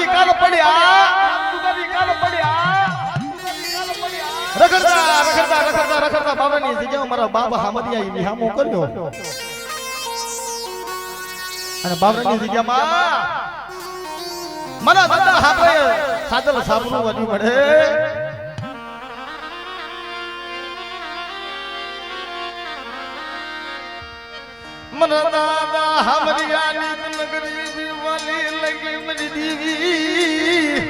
હાથુગરી કાલ પડ્યા. હાથુગરી કાલ પડ્યા રખડતા રખડતા રખડતા રખડતા બાબાની જગ્યાએ મારા બાબા હામરિયા ઈ નિહામો કર્યો. અને બાબરાની જગ્યામાં મારા દાદા હાથે સાદલ સાબનું વધ્યું પડે મારા દાદા હામરિયાની નગરી દીવાલી લગી મરી દીવી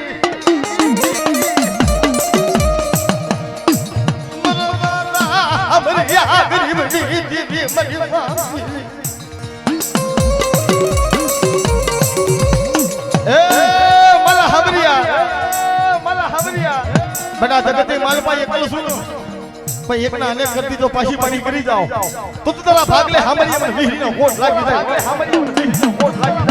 હામરિયા ગરીબની દીવી મરી હામરિયા હામરિયા. બડા જગતે માલપા એકલ સુન પણ એકના અનેક કરતી તો પાછી પાણી કરી જાઓ તો તો તારા ભાગલે હામરિયા મને વિહીનો કોટ લાગી જાય હામરિયા મને વિહીનો કોટ લાગી જાય